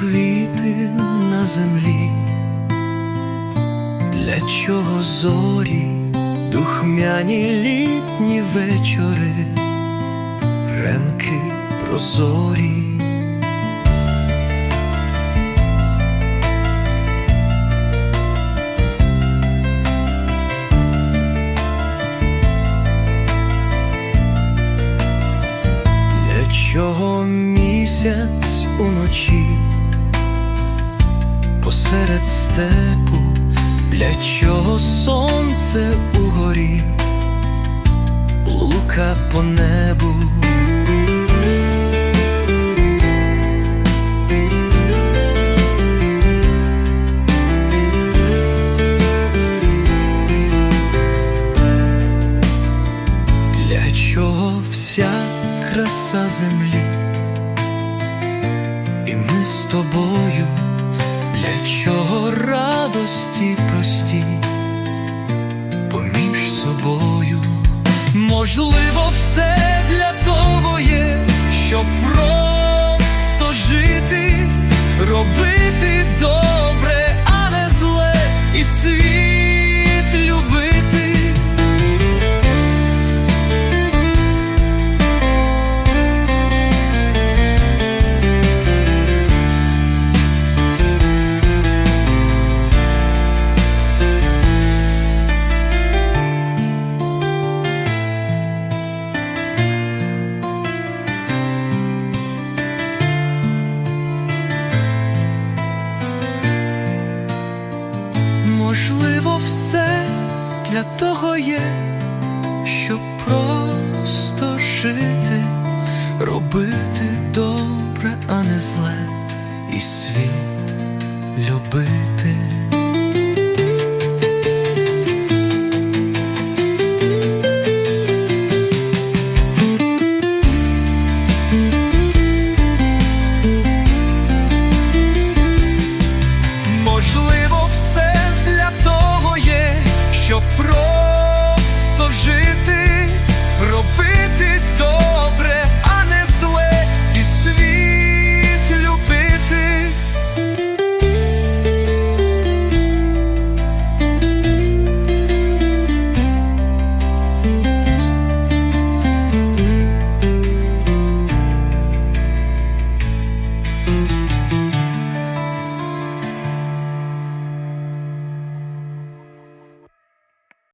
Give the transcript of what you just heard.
квіти на землі, для чого зорі, духмяні літні вечори, ранки прозорі. Для чого місяць уночі посеред степу, для чого сонце угорі, лука по небу. Для чого вся краса землі? Ми з тобою, для чого радості прості поміж собою? Можливо, все для того є, щоб просто Все для того є, щоб просто жити, робити добре, а не зле, і світ любити.